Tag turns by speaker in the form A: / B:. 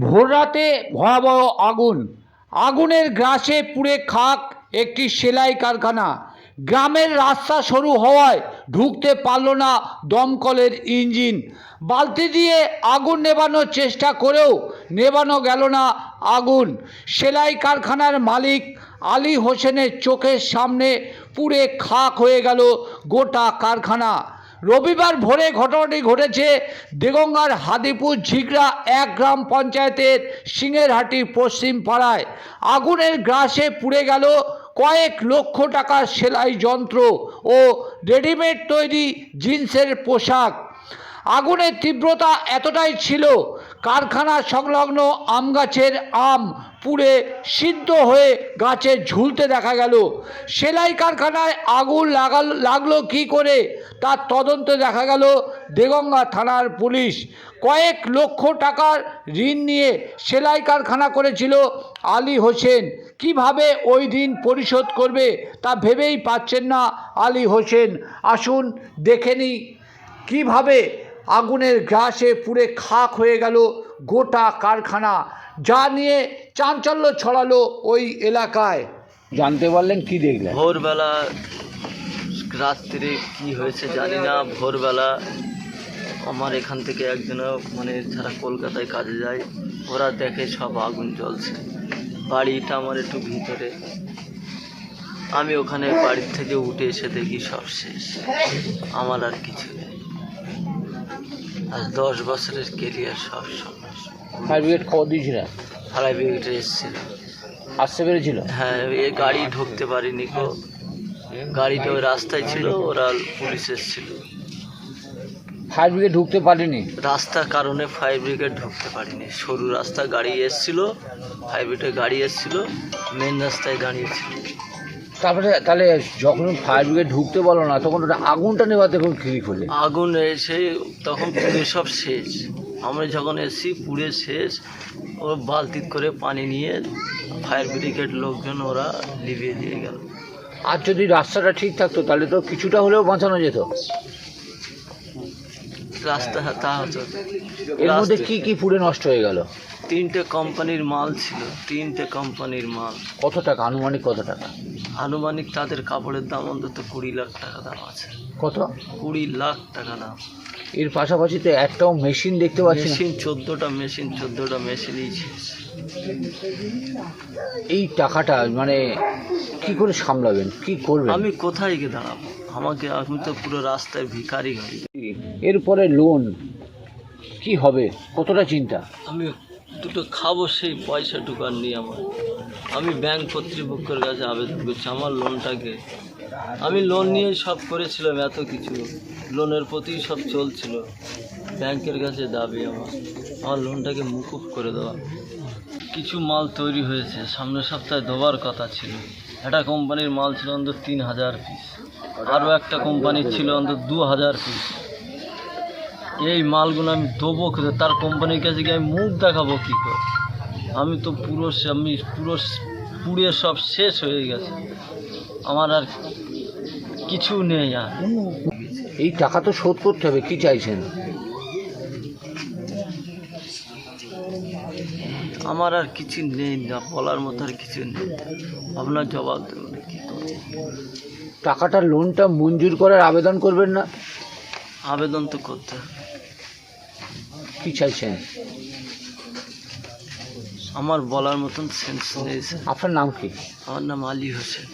A: ভোররাতে ভয়াবহ আগুন। আগুনের গ্রাসে পুড়ে খাক একটি সেলাই কারখানা। গ্রামের রাস্তা সরু হওয়ায় ঢুকতে পারল না দমকলের ইঞ্জিন। বালতি দিয়ে আগুন নেভানোর চেষ্টা করেও নেভানো গেল না আগুন। সেলাই কারখানার মালিক আলী হোসেনের চোখের সামনে পুড়ে খাক হয়ে গেল গোটা কারখানা। রবিবার ভোরে ঘটনাটি ঘটেছে দেগঙ্গার হাদিপুর ঝিগড়া এক গ্রাম পঞ্চায়েতের সিংহেরহাটি পশ্চিম পাড়ায়। আগুনের গ্রাসে পুড়ে গেল কয়েক লক্ষ টাকার সেলাই যন্ত্র ও রেডিমেড তৈরি জিন্সের পোশাক। আগুনের তীব্রতা এতটাই ছিল কারখানা সংলগ্ন আম গাছের আম পুড়ে সিদ্ধ হয়ে গাছে ঝুলতে দেখা গেল। সেলাই কারখানায় আগুন লাগাল, লাগল কি করে? তার তদন্তে দেখা গেল দেগঙ্গা থানার পুলিশ। কয়েক লক্ষ টাকার ঋণ নিয়ে সেলাই কারখানা করেছিল আলী হোসেন। কীভাবে ওই দিন পরিশোধ করবে তা ভেবেই পাচ্ছেন না আলী হোসেন। আসুন দেখে নিই। কীভাবে আগুনের গ্রাসে পুড়ে খাক হয়ে গেল গোটা কারখানা যা নিয়ে চাঞ্চল্য ছড়ালো ওই এলাকায়। জানতে পারলেন কি দেখলেন?
B: ভোরবেলা রাত্রে কি হয়েছে জানি না ভোরবেলা আমার এখান থেকে একজন মানে যারা কলকাতায় কাজে যায় ওরা দেখে সব আগুন জ্বলছে। বাড়িটা আমার একটু ভিতরে। আমি ওখানে বাড়ির থেকে উঠে এসে দেখি সব শেষ। আমার আর কিছু নেই। আর দশ বছরের কেরিয়ার সব সমস্যা
A: ফায়ার ব্রিগেড খবর দিয়েছিলেন
B: ফালাই ব্রিগেডে এসেছিল।
A: আসতে পেরেছিল?
B: হ্যাঁ এ গাড়ি ঢুকতে পারিনি কো গাড়িটা ওই রাস্তায় ছিল ওরা পুলিশ এসেছিল।
A: ফায়ার ব্রিগেড ঢুকতে পারেনি?
B: রাস্তার কারণে ফায়ার ব্রিগেড ঢুকতে পারিনি। সরু রাস্তা গাড়ি এসছিল ফায়ার ব্রিগেড গাড়ি এসছিল মেন রাস্তায় দাঁড়িয়েছিল
A: তারপরে তাহলে যখন ফায়ার ব্রিগেড ঢুকতে বলো না তখন ওটা আগুনটা নেওয়াতে দেখুন খিরি খোলে
B: আগুন এসে তখন সব শেষ। আমরা যখন এসেছি পুড়ে শেষ ও বালতি করে পানি নিয়ে ফায়ার ব্রিগেড লোকজন ওরা লিভিয়ে দিয়ে গেল।
A: আর যদি রাস্তাটা ঠিক থাকতো তাহলে তো কিছুটা হলেও বাঁচানো যেত।
B: রাস্তা তা হতো
A: এর মধ্যে কি কি পুড়ে নষ্ট হয়ে গেল?
B: তিনটে কোম্পানির মাল ছিল তিনটে কোম্পানির মাল।
A: কত টাকা? আনুমানিক কত টাকা?
B: আনুমানিক তাদের কাপড়ের দাম অন্তত কুড়ি লাখ টাকা দাম আছে।
A: কত?
B: কুড়ি লাখ টাকা দাম।
A: এর পাশাপাশি তো একটাও মেশিন দেখতে পাচ্ছি
B: মেশিন চোদ্দোটা মেশিন চোদ্দোটা মেশিনই
A: এই টাকাটা মানে কি করে সামলাবেন? কি করবেন?
B: আমি কোথায় গিয়ে দাঁড়াবো? আমাকে আমি তো পুরো রাস্তায় ভিখারি হই
A: এরপরে লোন কি হবে? কতটা চিন্তা?
B: আমি দুটো খাব সেই পয়সা টুকার নিয়ে আমার। আমি ব্যাংক কর্তৃপক্ষের কাছে আবেদন করছি আমার লোনটাকে আমি লোন নিয়ে সব করেছিলাম এত কিছু। লোনের প্রতি সব চলছিল। ব্যাংকের কাছে দাবি আমার। আমার লোনটাকে মুকুব করে দেওয়া। কিছু মাল তৈরি হয়েছে সামনের সপ্তাহে দেওয়ার কথা ছিল। একটা কোম্পানির মাল ছিল অন্তত তিন হাজার পিস আরও একটা কোম্পানির ছিল অন্তত দু হাজার পিস এই মালগুলো আমি দেবো কোথায়? তার কোম্পানির কাছে গিয়ে আমি মুখ দেখাবো কী করে? আমি তো পুরো আমি পুরো পুড়ে সব শেষ হয়ে গেছে। আমার আর কিছু নেই আর।
A: এই টাকা তো শোধ করতে হবে কি চাইছেন?
B: আমার আর কিছু নেই না বলার মতো আর কিছু নেই। আপনার জবাব দেবেন কী করব?
A: টাকাটা লোনটা মঞ্জুর করার আবেদন করবেন না?
B: আবেদন তো করতে
A: কি চাইছেন?
B: আমার বলার মতন সেন্স নেই স্যার।
A: আপনার নাম কি?
B: আমার নাম আলী হোসেন।